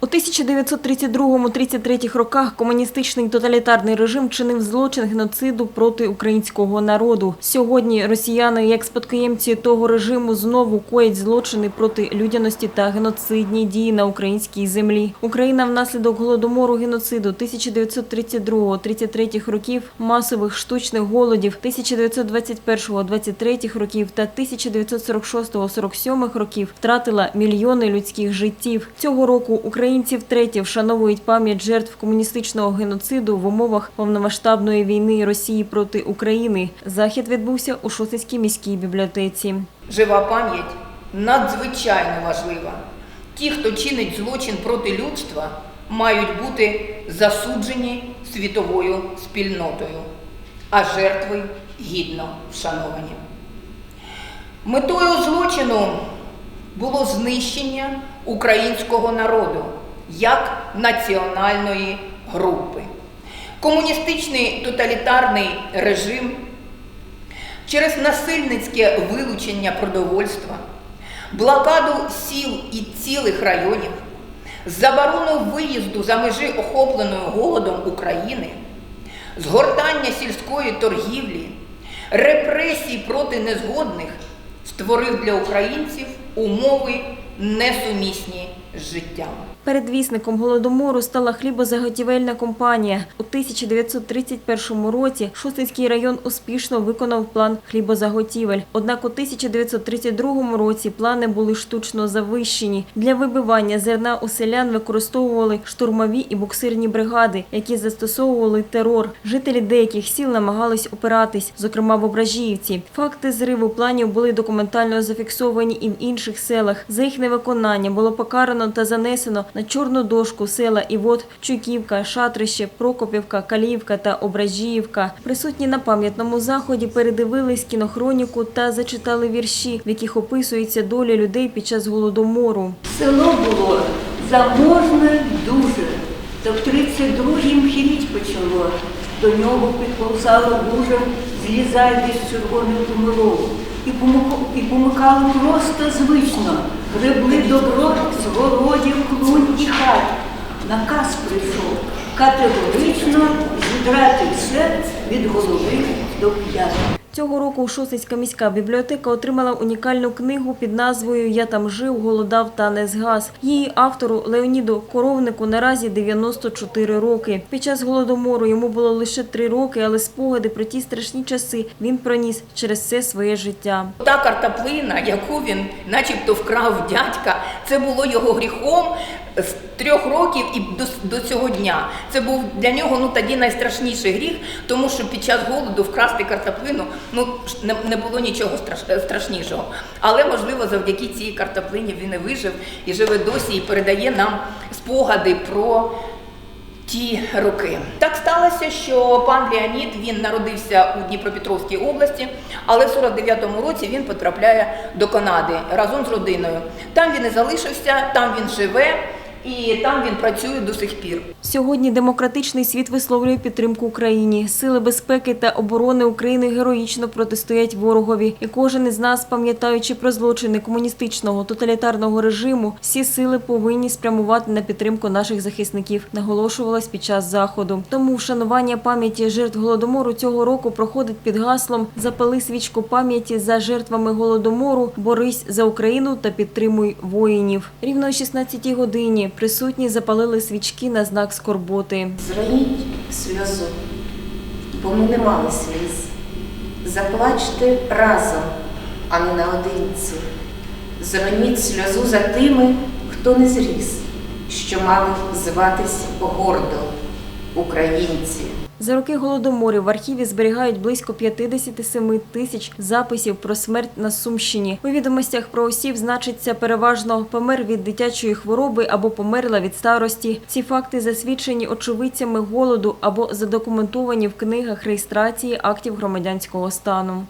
У 1932-33 роках комуністичний тоталітарний режим чинив злочин геноциду проти українського народу. Сьогодні росіяни, як спадкоємці того режиму, знову коять злочини проти людяності та геноцидні дії на українській землі. Україна внаслідок голодомору геноциду 1932-33 років, масових штучних голодів 1921-23 років та 1946-47 років втратила мільйони людських життів. Цього року українці втретє вшановують пам'ять жертв комуністичного геноциду в умовах повномасштабної війни Росії проти України. Захід відбувся у Шосицькій міській бібліотеці. Жива пам'ять надзвичайно важлива. Ті, хто чинить злочин проти людства, мають бути засуджені світовою спільнотою, а жертви гідно вшановані. Метою злочину було знищення українського народу як національної групи. Комуністичний тоталітарний режим через насильницьке вилучення продовольства, блокаду сіл і цілих районів, заборону виїзду за межі охопленої голодом України, згортання сільської торгівлі, репресій проти незгодних створив для українців умови несумісні життям. Передвісником голодомору стала хлібозаготівельна компанія. У 1931 році Шостинський район успішно виконав план хлібозаготівель. Однак у 1932 році плани були штучно завищені. Для вибивання зерна у селян використовували штурмові і буксирні бригади, які застосовували терор. Жителі деяких сіл намагались опиратись, зокрема в Ображіївці. Факти зриву планів були документально зафіксовані і в інших селах. За їх невиконання було покарано та занесено на чорну дошку села Івот, Чуйківка, Шатрище, Прокопівка, Каліївка та Ображіївка. Присутні на пам'ятному заході передивились кінохроніку та зачитали вірші, в яких описується доля людей під час голодомору. Село було заможне дуже. То в 32-м хіліть почало. До нього підповзало дуже злізайди з червоних помилок. І, і помикало просто звично. Гребли добро з городів, клунь і хат. Наказ прийшов категорично зідрати все від голови до п'ят. Цього року Шосицька міська бібліотека отримала унікальну книгу під назвою Я там жив, голодав та не згас. Її автору Леоніду Коровнику наразі 94 роки. Під час голодомору йому було лише 3 роки, але спогади про ті страшні часи він проніс через все своє життя. Та картоплина, яку він начебто вкрав дядька, це було його гріхом з трьох років і до, до цього дня. Це був для нього ну тоді найстрашніший гріх, тому що під час голоду вкрасти картоплину ну не, не було нічого страш, страшнішого. Але можливо, завдяки цій картоплині він і вижив і живе досі, і передає нам спогади про ті роки. Так сталося, що пан Леонід він народився у Дніпропетровській області, але в 49-му році він потрапляє до Канади разом з родиною. Там він і залишився, там він живе і там він працює до сих пір. Сьогодні демократичний світ висловлює підтримку Україні. Сили безпеки та оборони України героїчно протистоять ворогові. І кожен із нас, пам'ятаючи про злочини комуністичного тоталітарного режиму, всі сили повинні спрямувати на підтримку наших захисників, наголошувалось під час заходу. Тому вшанування пам'яті жертв голодомору цього року проходить під гаслом Запали свічку пам'яті за жертвами голодомору, борись за Україну та підтримуй воїнів. Рівно о 16-й годині присутні запалили свічки на знак скорботи. Зраніть сльозу, бо ми не мали сліз. Заплачте разом, а не наодинці. Зроніть сльозу за тими, хто не зріс, що мали зватись гордо українці. За роки голодоморів в архіві зберігають близько 57 тисяч записів про смерть на Сумщині. У відомостях про осіб значиться переважно помер від дитячої хвороби або померла від старості. Ці факти засвідчені очевидцями голоду або задокументовані в книгах реєстрації актів громадянського стану.